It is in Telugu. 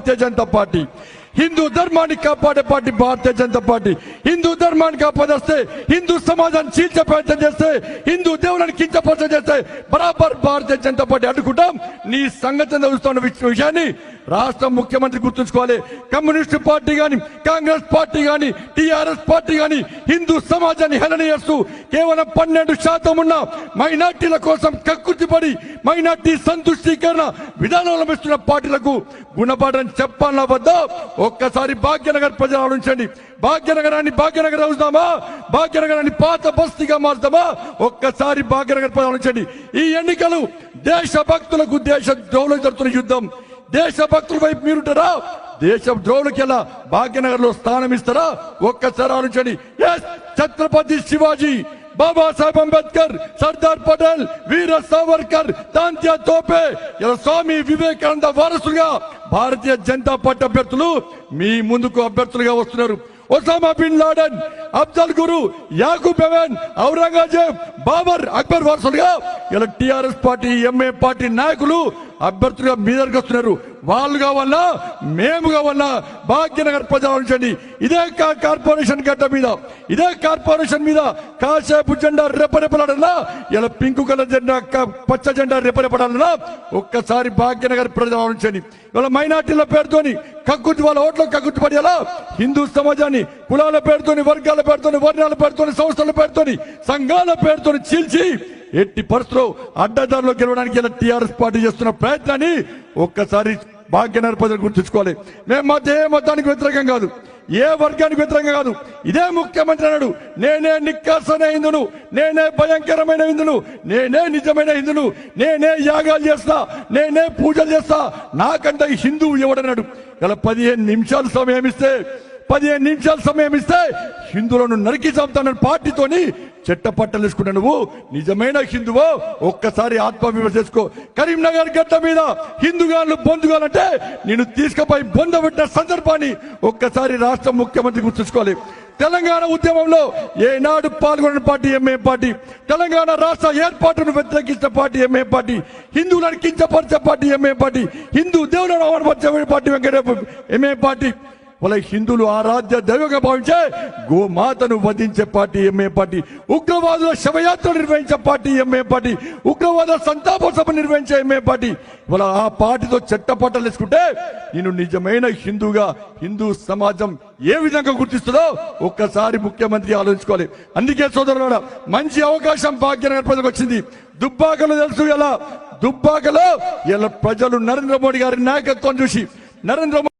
భారతీయ జనతా పార్టీ. హిందూ ధర్మాన్ని కాపాడే పార్టీ భారతీయ జనతా పార్టీ. హిందూ ధర్మాన్ని కాపాడేస్తే హిందూ సమాజాన్ని చీల్చే ప్రయత్నం చేస్తే హిందూ దేవులను కించపరచం చేస్తే బరాబర్ భారతీయ జనతా పార్టీ అడ్డుకుంటాం నీ సంగతి చూస్తున్న విషయాన్ని రాష్ట్ర ముఖ్యమంత్రి గుర్తుంచుకోవాలి. కమ్యూనిస్ట్ పార్టీ గాని కాంగ్రెస్ పార్టీ గాని టిఆర్ఎస్ పార్టీ గాని హిందూ సమాజాన్ని హేళన చేస్తూ కేవలం పన్నెండు శాతం ఉన్న మైనార్టీల కోసం కక్కుర్తిపడి మైనార్టీ సంతుష్టీకరణ విధానాలు ఇస్తున్న పార్టీలకు గుణపాఠం చెప్పాలన్నా వద్ద? ఒక్కసారి భాగ్యనగర్ ప్రజలు ఆలోచించండి. భాగ్యనగరాన్ని భాగ్యనగర్ అవుతామా భాగ్యనగరాన్ని పాత బస్తీగా మారుతామా ఒక్కసారి భాగ్యనగర్ ప్రజలు ఆలోచించండి. ఈ ఎన్నికలు దేశ భక్తులకు దేశ ద్రోహులకు జరుగుతున్న యుద్ధం. దేశభక్తుల వైపు మీరుంటారా? దేశ ద్రోహులకి ఎలా భాగ్యనగర్లో స్థానం ఇస్తారా ఒక్కసారి ఆలోచండి ఎస్ ఛత్రపతి శివాజీ బాబాసాహెబ్ అంబేద్కర్ సర్దార్ పటేల్ వీర సావర్కర్ తాంత్యా తోపే ఇలా స్వామి వివేకానంద వారసులుగా భారతీయ జనతా పార్టీ అభ్యర్థులు మీ ముందుకు అభ్యర్థులుగా వస్తున్నారు. Osama bin Laden Afzal Guru Yakub even Aurangzeb Babar Akbar వారసులుగా ఇలా టిఆర్ఎస్ పార్టీ ఎంఏ పార్టీ నాయకులు అభ్యర్థులుగా మీ దగ్గరికి వస్తున్నారు. వాళ్ళు కావాలా మేము కావాలా భాగ్యనగర్ ప్రజలు ఆలోచించండి ఇదే కార్పొరేషన్ గడ్డ మీద. ఇదే కార్పొరేషన్ మీద కాసేపు జెండా రెపరెపలాడన్నా ఇలా పింక్ కలర్ జెండా క- పచ్చ జెండా రెపరెపడాలన్నా ఒక్కసారి భాగ్యనగర్ ప్రజలు ఆలోచించండి ఇవాళ మైనార్టీల పేరుతోని కక్కుర్తి వాళ్ళ ఓట్ల కక్కుర్తి పడేలా హిందూ సమాజాన్ని కులాల పేరుతోని వర్గాల పేరుతోని వర్ణాల పేరుతోని సంస్థల పేరుతోని సంఘాల పేరుతోని చీల్చి ఎట్టి పరిస్థితుల్లో అడ్డదారిలో గెలవడానికి ఇలా టీఆర్ఎస్ పార్టీ చేస్తున్న ప్రయత్నాన్ని ఒక్కసారి భాగ్యనగర్ ప్రజలు గుర్తుంచుకోవాలి మేము మధ్య ఏ మతానికి వ్యతిరేకం కాదు ఏ వర్గానికి వ్యతిరేకంగా కాదు. ఇదే ముఖ్యమంత్రి అన్నాడు నేనే నిక్కాసైన హిందును నేనే భయంకరమైన హిందును నేనే నిజమైన హిందును నేనే యాగాలు చేస్తా నేనే పూజలు చేస్తా నాకంటే హిందువు ఎవడన్నాడు? ఇలా పదిహేను నిమిషాలు సమయం ఇస్తే పదిహేను నిమిషాలు సమయం ఇస్తే హిందువులను నరికి చంపుతానని పార్టీతోని చెట్టపట్టలు వేసుకున్న నువ్వు నిజమైన హిందువో? ఒక్కసారి ఆత్మవిమర్శ చేసుకో. కరీంనగర్ గడ్డ మీద హిందుగాళ్ళు పొందుగాలంటే నేను తీసుకుపోయి బొందబెట్టిన సందర్భాన్ని ఒక్కసారి రాష్ట్ర ముఖ్యమంత్రి గుర్తుంచుకోవాలి తెలంగాణ ఉద్యమంలో ఏనాడు పాల్గొన్న పార్టీ ఎంఏ పార్టీ తెలంగాణ రాష్ట్ర ఏర్పాటును వ్యతిరేకించిన పార్టీ ఎంఏ పార్టీ హిందువులను కించపరిచే పార్టీ ఎంఏ పార్టీ హిందూ దేవులను అవమానపరిచే పార్టీ వెంకట ఎంఏ పార్టీ వాళ్ళ హిందువులు ఆరాధ్య దైవంగా భావించే గోమాతను వధించే పార్టీ ఎంఏ పార్టీ ఉగ్రవాదుల శవయాత్ర నిర్వహించే పార్టీ ఎంఏ పార్టీ ఉగ్రవాద సంతాప సభ నిర్వహించే ఎంఏ పార్టీ. వాళ్ళ ఆ పార్టీతో చట్టపట్టలు వేసుకుంటే నేను నిజమైన హిందూగా హిందూ సమాజం ఏ విధంగా గుర్తిస్తుందో ఒక్కసారి ముఖ్యమంత్రి ఆలోచించుకోవాలి. అందుకే సోదరుడు మంచి అవకాశం భాగ్యనగర్ ప్రజలకు వచ్చింది. దుబ్బాకలో తెలుసు ఎలా? దుబ్బాకలో ఇలా ప్రజలు నరేంద్ర మోడీ గారి నాయకత్వం చూసి నరేంద్ర